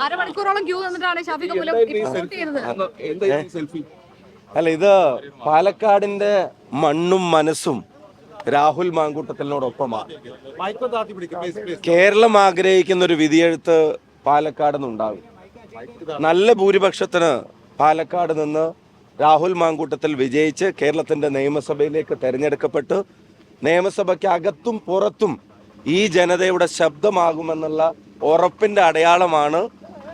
അരമണിക്കൂറോളം ക്യൂ നിന്നിട്ടാണ് മൂലം അല്ല ഇത് പാലക്കാടിന്റെ മണ്ണും മനസ്സും രാഹുൽ മാങ്കൂട്ടത്തിനോടൊപ്പമാണ്. കേരളം ആഗ്രഹിക്കുന്ന ഒരു വിധിയെഴുത്ത് പാലക്കാട് നിന്നുണ്ടാകും നല്ല ഭൂരിപക്ഷത്തിന് പാലക്കാട് നിന്ന് രാഹുൽ മാങ്കൂട്ടത്തിൽ വിജയിച്ച് കേരളത്തിന്റെ നിയമസഭയിലേക്ക് തെരഞ്ഞെടുക്കപ്പെട്ട് നിയമസഭയ്ക്ക് അകത്തും പുറത്തും ഈ ജനതയുടെ ശബ്ദമാകുമെന്നുള്ള ഉറപ്പിന്റെ അടയാളമാണ്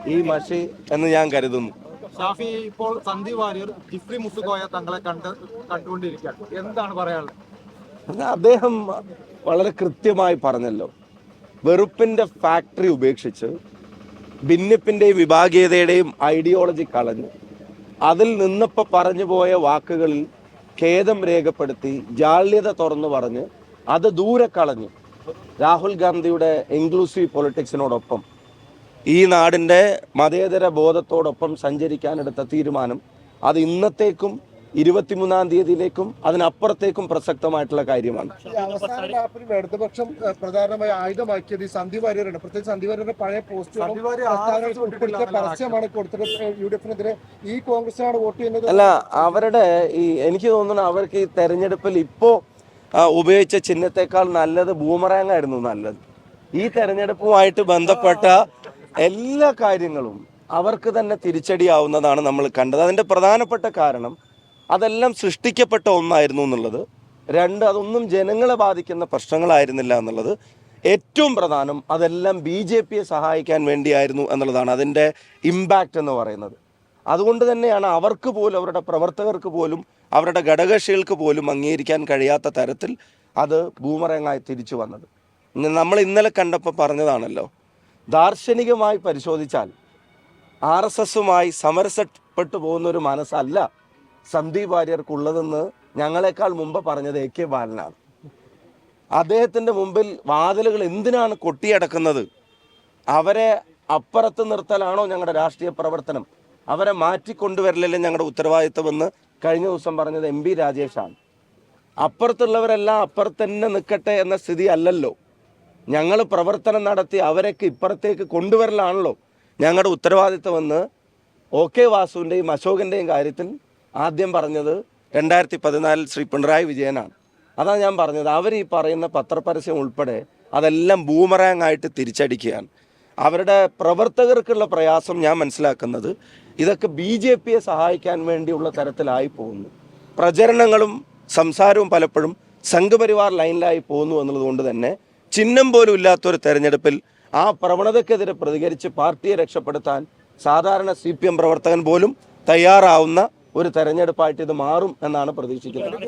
ഈ മഷി എന്ന് ഞാൻ കരുതുന്നു. ഷാഫി ഇപ്പോൾ സന്ദീപ് വാര്യർ ജിഫ്രി മുസുകോയ തങ്ങളെ കണ്ട് കണ്ടുകൊണ്ടിരിക്കുകയാണ്. എന്താണ് പറയാനുള്ളത്? അദ്ദേഹം വളരെ കൃത്യമായി പറഞ്ഞല്ലോ. വെറുപ്പിന്റെ ഫാക്ടറി ഉപേക്ഷിച്ച് ഭിന്നിപ്പിന്റെയും വിഭാഗീയതയുടെയും ഐഡിയോളജി കളഞ്ഞ് അതിൽ നിന്നപ്പോൾ പറഞ്ഞു പോയ വാക്കുകളിൽ ഖേദം രേഖപ്പെടുത്തി ജാള്യത തുറന്നു പറഞ്ഞ് അത് ദൂരെ കളഞ്ഞു രാഹുൽ ഗാന്ധിയുടെ ഇൻക്ലൂസീവ് പൊളിറ്റിക്സിനോടൊപ്പം ഈ നാടിന്റെ മതേതര ബോധത്തോടൊപ്പം സഞ്ചരിക്കാനെടുത്ത തീരുമാനം അത് ഇന്നത്തേക്കും ഇരുപത്തിമൂന്നാം തീയതിയിലേക്കും അതിനപ്പുറത്തേക്കും പ്രസക്തമായിട്ടുള്ള കാര്യമാണ്. ഇടതുപക്ഷം പ്രധാനമായി ആയുധമാക്കിയത് ഈ സന്ധി വാര്യരാണ്. പ്രത്യേകിച്ച് സന്ധി വാര്യരുടെ പഴയ വിട്ടിട്ടില്ല പരസ്യമാണ് കൊടുത്തത് യു ഡി എഫിനെതിരെ ഈ കോൺഗ്രസിനാണ് വോട്ട് ചെയ്യുന്നത്? അല്ല അവരുടെ ഈ എനിക്ക് തോന്നുന്നു അവർക്ക് ഈ തെരഞ്ഞെടുപ്പിൽ ഇപ്പോ ഉപയോഗിച്ച ചിഹ്നത്തെക്കാൾ നല്ലത് ബൂമറാങ് ആയിരുന്നു നല്ലത്. ഈ തെരഞ്ഞെടുപ്പുമായിട്ട് ബന്ധപ്പെട്ട എല്ലാ കാര്യങ്ങളും അവർക്ക് തന്നെ തിരിച്ചടിയാവുന്നതാണ് നമ്മൾ കണ്ടത്. അതിന്റെ പ്രധാനപ്പെട്ട കാരണം അതെല്ലാം സൃഷ്ടിക്കപ്പെട്ട ഒന്നായിരുന്നു എന്നുള്ളത്. രണ്ട് അതൊന്നും ജനങ്ങളെ ബാധിക്കുന്ന പ്രശ്നങ്ങളായിരുന്നില്ല എന്നുള്ളത്. ഏറ്റവും പ്രധാനം അതെല്ലാം ബി ജെ പിയെ സഹായിക്കാൻ വേണ്ടിയായിരുന്നു എന്നുള്ളതാണ് അതിന്റെ ഇമ്പാക്റ്റ് എന്ന് പറയുന്നത്. അതുകൊണ്ട് തന്നെയാണ് അവർക്ക് പോലും അവരുടെ പ്രവർത്തകർക്ക് പോലും അവരുടെ ഘടകകക്ഷികൾക്ക് പോലും അംഗീകരിക്കാൻ കഴിയാത്ത തരത്തിൽ അത് ഭൂമറങ്ങായി തിരിച്ചു വന്നത്. നമ്മൾ ഇന്നലെ കണ്ടപ്പോൾ പറഞ്ഞതാണല്ലോ. ദാർശനികമായി പരിശോധിച്ചാൽ ആർ എസ് എസുമായി സമരസപ്പെട്ടു പോകുന്ന ഒരു മനസ്സല്ല സന്ദീപ് വാര്യർക്കുള്ളതെന്ന് ഞങ്ങളെക്കാൾ മുമ്പ് പറഞ്ഞത് എ കെ ബാലനാണ്. അദ്ദേഹത്തിന്റെ മുമ്പിൽ വാതിലുകൾ എന്തിനാണ് കൊട്ടിയടക്കുന്നത്? അവരെ അപ്പുറത്ത് നിർത്തലാണോ ഞങ്ങളുടെ രാഷ്ട്രീയ പ്രവർത്തനം? അവരെ മാറ്റിക്കൊണ്ടുവരലല്ലേ ഞങ്ങളുടെ ഉത്തരവാദിത്വമെന്ന് കഴിഞ്ഞ ദിവസം പറഞ്ഞത് എം ബി രാജേഷാണ്. അപ്പുറത്തുള്ളവരെല്ലാം അപ്പുറത്തന്നെ നിൽക്കട്ടെ എന്ന സ്ഥിതി അല്ലല്ലോ. ഞങ്ങൾ പ്രവർത്തനം നടത്തി അവരൊക്കെ ഇപ്പുറത്തേക്ക് കൊണ്ടുവരലാണല്ലോ ഞങ്ങളുടെ ഉത്തരവാദിത്വമെന്ന് ഒ കെ വാസുവിന്റെയും അശോകന്റെയും കാര്യത്തിൽ ആദ്യം പറഞ്ഞത് രണ്ടായിരത്തി പതിനാലിൽ ശ്രീ പിണറായി വിജയനാണ്. അതാണ് ഞാൻ പറഞ്ഞത്. അവർ ഈ പറയുന്ന പത്രപരസ്യം ഉൾപ്പെടെ അതെല്ലാം ബൂമറാങ് ആയിട്ട് തിരിച്ചടിക്കുകയാണ്. അവരുടെ പ്രവർത്തകർക്കുള്ള പ്രയാസം ഞാൻ മനസ്സിലാക്കുന്നത് ഇതൊക്കെ ബി ജെ പിയെ സഹായിക്കാൻ വേണ്ടിയുള്ള തരത്തിലായി പോകുന്നു. പ്രചരണങ്ങളും സംസാരവും പലപ്പോഴും സംഘപരിവാർ ലൈനിലായി പോകുന്നു എന്നുള്ളതുകൊണ്ട് തന്നെ ചിഹ്നം പോലും ഇല്ലാത്തൊരു തെരഞ്ഞെടുപ്പിൽ ആ പ്രവണതക്കെതിരെ പ്രതികരിച്ച് പാർട്ടിയെ രക്ഷപ്പെടുത്താൻ സാധാരണ സി പ്രവർത്തകൻ പോലും തയ്യാറാവുന്ന ഒരു തെരഞ്ഞെടുപ്പായിട്ട് ഇത് മാറും എന്നാണ് പ്രതീക്ഷിക്കുന്നത്.